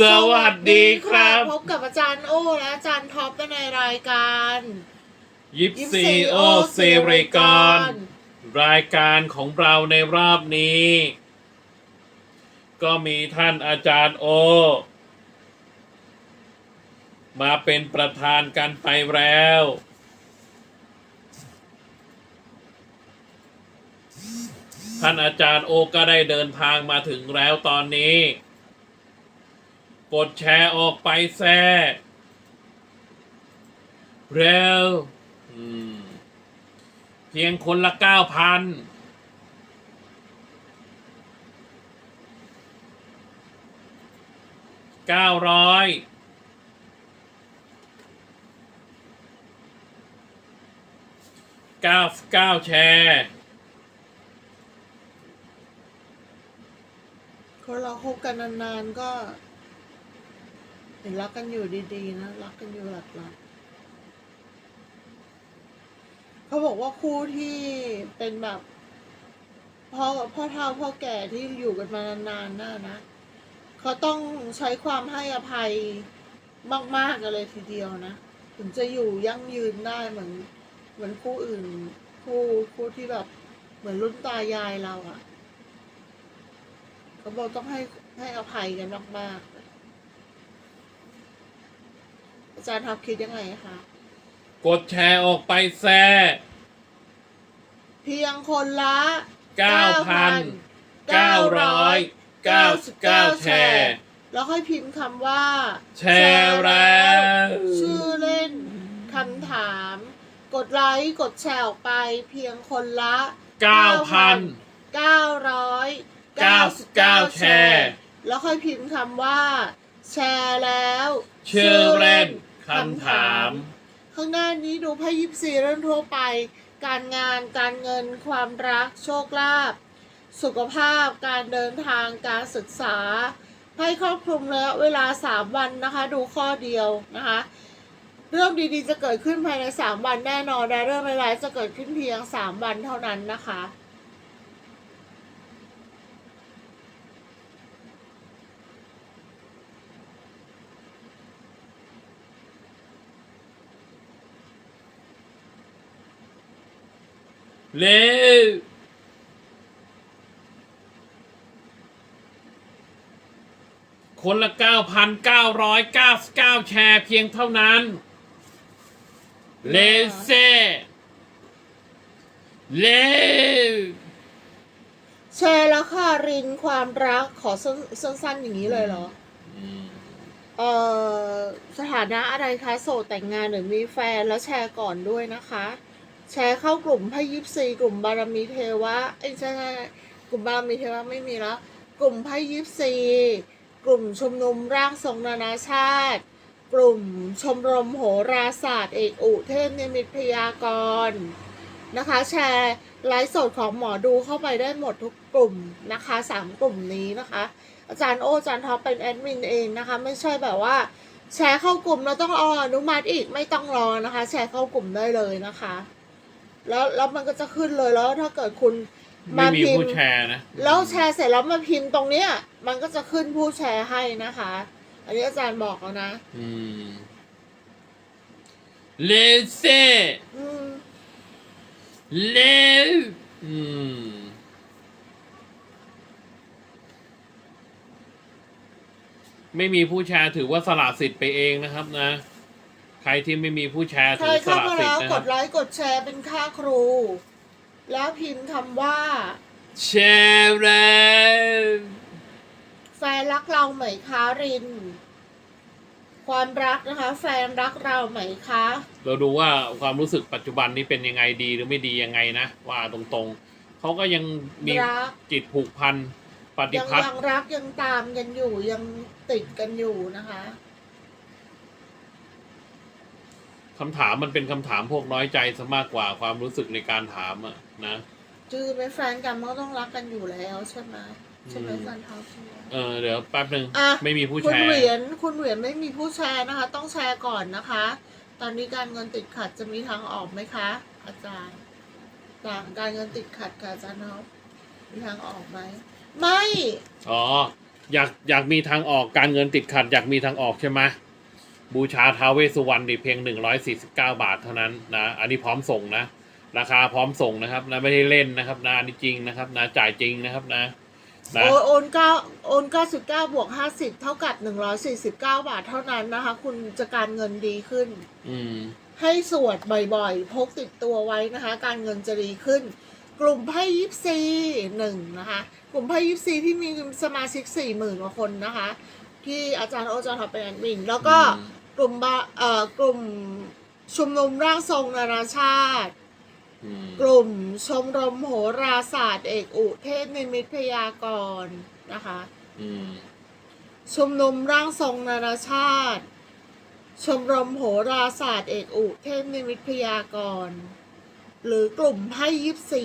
สวัสดีครับ พบกับอาจารย์โอ้และอาจารย์ท็อปในรายการยิปซีโอเซรกรรายการของเราในรอบนี้ ก็มีท่านอาจารย์โอ มาเป็นประธานกันไปแล้ว ท่านอาจารย์โอก็ได้เดินทางมาถึงแล้วตอนนี้ กดแชร์ออกไปแซ่เร็วเพียงคนละเก้าพันเก้าร้อยเก้าเก้าแชร์คนเราคบกันนานๆก็ เห็นรักกันอยู่ดีๆนะ รักกันอยู่หลักๆเขาบอกว่าคู่ที่เป็นแบบพ่อพ่อเฒ่าพ่อแก่ที่อยู่กันมานานๆน่ะนะเขาต้องใช้ความให้อภัยมากๆกันเลยทีเดียวนะถึงจะอยู่ยั่งยืนได้เหมือน เหมือนคู่อื่น คู่คู่ที่แบบ เหมือนรุ่นตายายเราอะเขาบอกต้องให้ให้อภัยกันมากๆ อาจารย์ทับคิดยังไงคะ กดแชร์ออกไปแซ่เพียงคนละเก้าพันเก้าร้อยเก้าสิบเก้าแชร์ แล้วค่อยพิมพ์คำว่าแชร์แล้ว ชื่อเล่นคำถาม กดไลค์กดแชร์ออกไป เพียงคนละเก้าพันเก้าร้อยเก้าสิบเก้าแชร์ แล้วค่อยพิมพ์คำว่า แชร์แล้ว ชื่อเล่น คำถาม ข้างหน้านี้ดูไพ่ยิปซีเรื่องทั่วไป การงานการเงิน ความรัก โชคลาภสุขภาพการเดินทางการศึกษาไพ่ครอบคลุมระยะเวลา 3 วันนะคะ ดูข้อเดียวนะคะเรื่องดีๆจะเกิดขึ้นภายใน 3 วันแน่นอนและเรื่องร้ายๆจะเกิดขึ้นเพียง 3 วันเท่านั้นนะคะ เร็วคนละเก้าพันเก้าร้อยเก้าสิบเก้าแชร์เพียงเท่านั้น เลเซ่เร็วแชร์แล้วค่ะรินความรักขอสั้นสั้นๆอย่างนี้เลยเหรออืมเอ่อ สถานะอะไรคะ โสดแต่งงานหรือมีแฟนแล้วแชร์ก่อนด้วยนะคะ แชร์เข้ากลุ่มพยิปซีกลุ่มบารมีเทวะเอ้ใช่กลุ่มบารมีเทวะไม่มีแล้ว กลุ่มพยิปซีกลุ่มชุมนุมร่างทรงนานาชาติ กลุ่มชมรมโหราศาสตร์เอกอุเทพนิมิตพยากรณ์นะคะ แชร์ไลฟ์สดของหมอดูเข้าไปได้หมดทุกกลุ่มนะคะสามกลุ่มนี้นะคะ อาจารย์โออาจารย์ท็อปเป็นแอดมินเองนะคะ ไม่ใช่แบบว่า แชร์เข้ากลุ่มแล้วต้องรออนุมัติอีกไม่ต้องรอนะคะ แชร์เข้ากลุ่มได้เลยนะคะ แล้วแล้วมันก็จะขึ้นเลยแล้วถ้าเกิดคุณไม่มามีพิมผู้พ์แชร์นะแล้วแชร์เสร็จแล้วมาพิมพ์ตรงเนี้ย มันก็จะขึ้นผู้แชร์ให้นะคะ อันนี้อาจารย์บอกแล้วนะ อืมเลเซ่อืมเร็วอืมไม่มีผู้แชร์ถือว่าสละสิทธิ์ไปเองนะครับนะ ใครที่ไม่มีผู้แชร์ใคถืรอสเข้าละมาสิทแล้วธิ์นะกครัดบไลค์กดแชร์เป็นค่าครู แล้วพิมพ์คำว่า แชร์แล้วแฟนรักเราไหมคะริน ความรักนะคะ แฟนรักเราไหมคะ เราดูว่าความรู้สึกปัจจุบันนี้เป็นยังไงดีหรือไม่ดียังไงนะ ว่าตรงๆ เขาก็ยังมีรัก จิตผูกพันปฏิยังพัทธ์ยังรักยังตามกันอยู่ยังติดกันอยู่นะคะ คำถามมันเป็นคำถามพวกน้อยใจซะมากกว่าความรู้สึกในการถามอะนะจือเป็นแฟนกันมันก็ต้องรักกันอยู่แล้วใช่ไหมใช่ไหมอืมจันทร์ใช่ไหม เออเดี๋ยวแป๊บหนึ่งอะ ไม่มีผู้คุแชณร์เหรียญคุณเหรียญไม่มีผู้แชร์นะคะ ต้องแชร์ก่อนนะคะ ตอนนี้การเงินติดขัดจะมีทางออกไหมคะ อาจารย์จากการเงินติดขัดค่ะอาจารย์เนาะมีทางออกไหมไม่ อ๋ออยากอยากมีทางออกการเงินติดขัด อยากมีทางออกใช่ไหม บูชาท้าวเวสสุวรรณดิเพียงหนึ่งร้อยสี่สิบเก้าบาทเท่านั้นนะอันนี้พร้อมส่งนะ ราคาพร้อมส่งนะครับนะไม่ได้เล่นนะครับนะอันนี้จริงนะครับนะจ่ายจริงนะครับนะนะโอนโอนเก้าโอนเก้าสิบเก้าบวกห้าสิบเท่ากับหนึ่งร้อยสี่สิบเก้าบาทเท่านั้นนะคะ คุณจะการเงินดีขึ้น อืม ให้สวดบ่อยๆ พกติดตัวไว้นะคะ การเงินจะดีขึ้น กลุ่มไพ่ยิปซีหนึ่งนะคะ กลุ่มไพ่ยิปซีที่มีสมาชิกสี่หมื่นกว่าคนนะคะ ที่อาจารย์โอจารย์ทอเป็นแอดมินแล้วก็อืม กลุ่มบาเอ่อกลุ่มชุมนุมร่างทรงนานาชาติ อืมกลุ่มชมรมโหราศาสตร์เอกอุเทศนิมิตพยากรณ์นะคะ อืมชุมนุมร่างทรงนานาชาติ ชมรมโหราศาสตร์เอกอุเทพนิมิตพยากรณ์หรือกลุ่มไพ่ยิปซี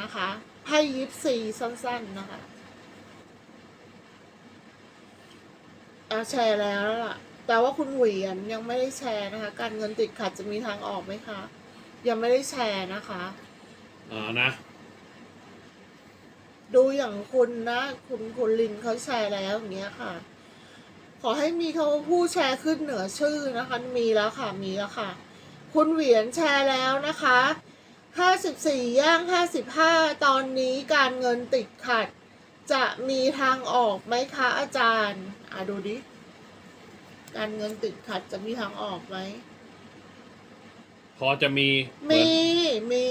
นะคะไพ่ยิปซีสั้นๆนะคะอาแชร์แล้วล่ะ แต่ว่าคุณเหวียนยังไม่ได้แชร์นะคะ การเงินติดขัดจะมีทางออกไหมคะ ยังไม่ได้แชร์นะคะอ่านะ ดูอย่างคุณนะ คุณคุณลินเขาแชร์แล้วอย่างเงี้ยค่ะ ขอให้มีเขาผู้แชร์ขึ้นเหนือชื่อนะคะ มีแล้วค่ะมีแล้วค่ะ คุณเหวียนแชร์แล้วนะคะ54ย่าง55ตอนนี้การเงินติดขัด จะมีทางออกไหมคะอาจารย์ อะดูดิ การเงินติดขัดจะมีทางออกไหมพอจะมีเหมืมีอนมี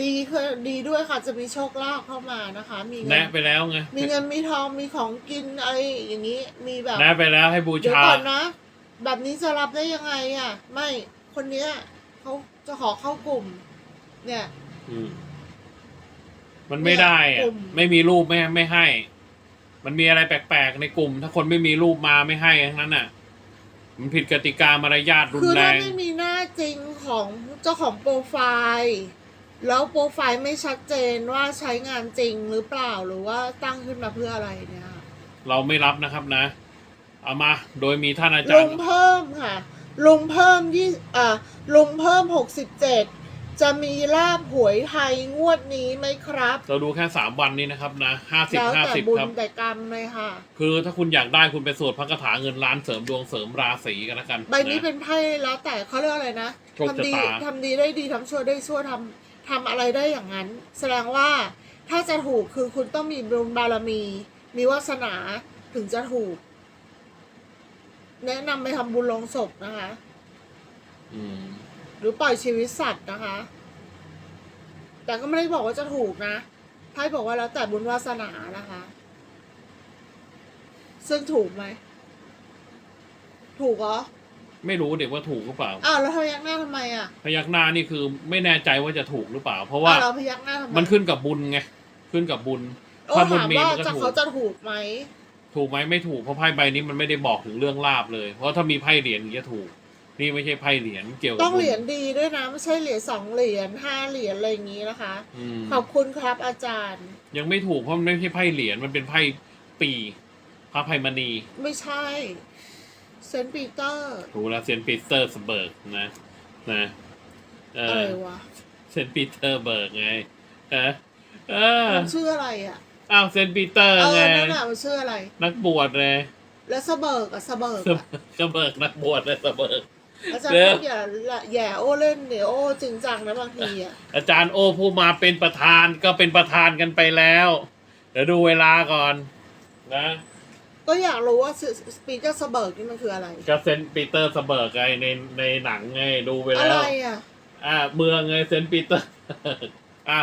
ดีค่ะดีด้วยค่ะจะมีโชคลาภเข้ามานะคะ มีเงิแนะไปแล้วไงมีเงินมีทองมีของกินอะไรอย่างนี้ มีแบบแนะไปแล้วให้บูเดี๋ยวชา ก่อนนะ แบบนี้จะรับได้ยังไงอะ ไม่คนเนี้ยเขาจะขอเข้ากลุ่ม เนี่ย อืมมันไม่ได้เนี่ยอะกลุ่ม ไม่มีรูปไม่ไม่ให้ มันมีอะไรแปลกๆในกลุ่ม ถ้าคนไม่มีรูปมาไม่ให้ทั้งนั้นน่ะ มันผิดกติกามารยาทรุคืนอแรถ้าง ไม่มีหน้าจริงของเจ้าของโปรไฟล์แล้วโปรไฟล์ไม่ชัดเจนว่าใช้งานจริงหรือเปล่าหรือว่าตั้งขึ้นมาเพื่ออะไรเนี่ยเราไม่รับนะครับนะ เอามา โดยมีท่านอาจารลุงย์ เพิ่มค่ะ ลุงเพิ่มยี่อ่าลุงเพิ่มหกสิบเจ็ด จะมีลาบหวยไทยงวดนี้ไหมครับเราดูแค่สามวันนี้นะครับนะห้าสิบแล้วห้าแต่สิบบุญครับ แต่กรรมเลยค่ะ คือถ้าคุณอยากได้คุณไปสวดพระคาถาเงินล้านเสริมดวงเสริมราศีกันแล้วกันใบนี้ะเป็นไพ่แล้วแต่เขาเรียกอะไรนะโชคชะทำดีตา ทำดีได้ดีทำชั่วได้ชั่วทำทำอะไรได้อย่างนั้น แสดงว่าถ้าจะถูกคือคุณต้องมีบุญบารมี มีวาสนาถึงจะถูก แนะนำไปทำบุญลงศพนะคะ อืมห รือปล่อยชีวิตสัตว์นะคะ แต่ก็ไม่ได้บอกว่าจะถูกนะไพ่บอกว่าแล้วแต่บุญวาสนานะคะ ซึ่งถูกไหม ถูกเหรอ ไม่รู้เด็กว่าถูกหรือเปล่า อ้าวแล้วพยักหน้าทำไมอะพยักหน้านี่คือไม่แน่ใจว่าจะถูกหรือเปล่า เพราะว่าอ้าวเราพยักหน้าทำไมมันขึ้นกับบุญไง ขึ้นกับบุญ โอ้ถ้าบุญถามมีว่ามันก็จะถูก เขาจะถูกไหม ถูกไหมไม่ถูกเพราะไพ่ใบนี้มันไม่ได้บอกถึงเรื่องลาบเลย เพราะถ้ามีไพ่เหรียญอย่างนี้จะถูก นี่ไม่ใช่ไพ่เหรียญเกี่ยวกับต้องบุญเหรียญดีด้วยนะ ไม่ใช่เหรียญสองเหรียญห้าเหรียญอะไรอย่างนี้นะคะ อืมขอบคุณครับอาจารย์ ยังไม่ถูกเพราะมันไม่ใช่ไพ่เหรียญมันเป็นไพ่ปีพระไพมณีไม่ใช่เซนต์ปีเตอร์ถูกแล้วเซนต์ปีเตอร์สเบิร์กนะนะเออะไรอวะเซนต์ปีเตอร์เบิร์กไงเออเออมันชื่ออะไรอะอ้าวเซนต์ปีเตอร์เออไงนั่นน่ะมันชื่ออะไร นักบวชเลย แล้วสเบิร์กอะสเบิร์กสอะสเบิร์กนักบวชเลยสเบิร์ก อาจารย์เดี๋ยวก็อย่าแย่โอ้เล่นเดี๋ยวโอ้จริงจังนะบางทีอะอาจารย์โอผู้มาเป็นประธานก็เป็นประธานกันไปแล้ว เดี๋ยวดูเวลาก่อนนะ ก็อยากรู้ว่าสปีกเกอร์สเบิร์กนี่มันคืออะไรก็เซนต์ปีเตอร์สเบิร์กไงในในหนังไงดูไปอะแล้ไรวอะอ่าเมืองไงเซนต์ปีเตอร์อะ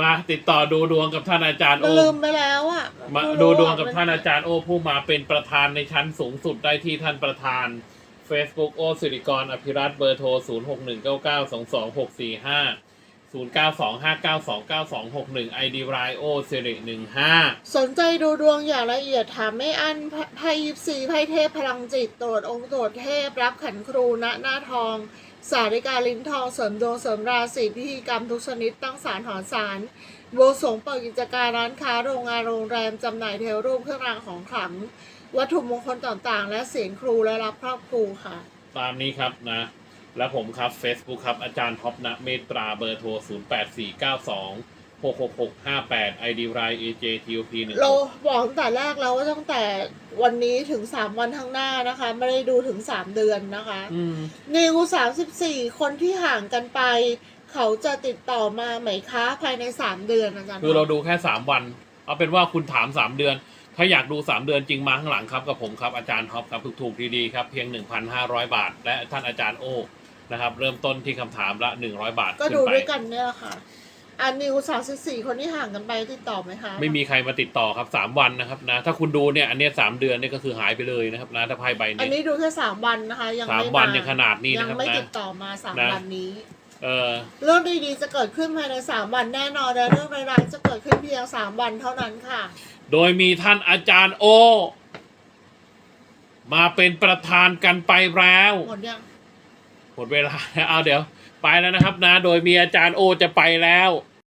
มาติดต่อดูดวงกับท่านอาจารย์มัโอนลืมไปแล้วอะมาไม่ดูรู้ดวงกับมัท่านอาจารย์โอผู้มาเป็นประธานในชั้นสูงสุดได้ที่ท่านประธาน Facebook โอสิริกรอภิรัตเบอร์โทร 0 6 1 9 9 2 2 6 4 5 0 9 2 5 9 2 9 2 6 1 ID รายโอสิริ15 สนใจดูดวงอย่างละเอียดถามไม่อั้นไพ่ยิปซีไพ่เทพพลังจิตตรวจองค์ตรวจเทพ รับขันครูณหน้าทอง สาริกาลิ้นทองเสริมดวงเสริมราศีพิธีกรรมทุกชนิดตั้งศาลถอนศาลบสงเปิดกิจการร้านค้าโรงงานโรงแรมจำหน่ายเทวรูปเครื่องรางของขลัง วัตถุมงคลต่างๆ และเสียงครูและรับครอบครูค่ะ ตามนี้ครับนะ และผมครับ Facebook ครับ อาจารย์ท็อปนะเมตตราเบอร์โทร 0 8 4 9 2หกหกหกห้าแปด ID r i AJTOP หนึ่งเราบอกตั้งแต่แรกแล้วว่าตั้งแต่วันนี้ถึงสามวันข้างหน้านะคะ ไม่ได้ดูถึงสามเดือนนะคะอืมนิวสามสิบสี่คนที่ห่างกันไป เขาจะติดต่อมาไหมคะภายในสามเดือนอาจารย์คือเราดูแค่สามวัน เอาเป็นว่าคุณถามสามเดือน ถ้าอยากดูสามเดือนจริงมาข้างหลังครับกับผมครับอาจารย์ท็อปครับถูกๆดีๆครับเพียงหนึ่งพันห้าร้อยบาท และท่านอาจารย์โอนะครับ เริ่มต้นที่คำถามละหนึ่งร้อยบาทก็ขึ้ดูนไป ด้วยกันเนี่ยแหละค่ะอันนิวสามสิบสี่คนที่ห่างกันไปติดต่อไหมคะไม่มีใครมาติดต่อครับสามวันนะครับนะถ้าคุณดูเนี่ยอันเนี้ยสามเดือนเนี่ยก็คือหายไปเลยนะครับนะถ้าไพ่ใบอันนี้นี้ดูแค่สามวันนะคะ ยังสามไม่วันมายังขนาดนี้ยันะครับไม่นะ ติดต่อมาสามนะ วันนี้ เออเรื่องดีๆจะเกิดขึ้นภายในสามวันแน่นอนและเรื่องร้ายๆจะเกิดขึ้นเพียงสามวันเท่านั้นค่ะ โดยมีท่านอาจารย์โอ มาเป็นประธานกันไปแล้ว หมดยังหมดเวลาแล้วเอาเดี๋ยว ไปแล้วนะครับนะ โดยมีอาจารย์โอจะไปแล้ว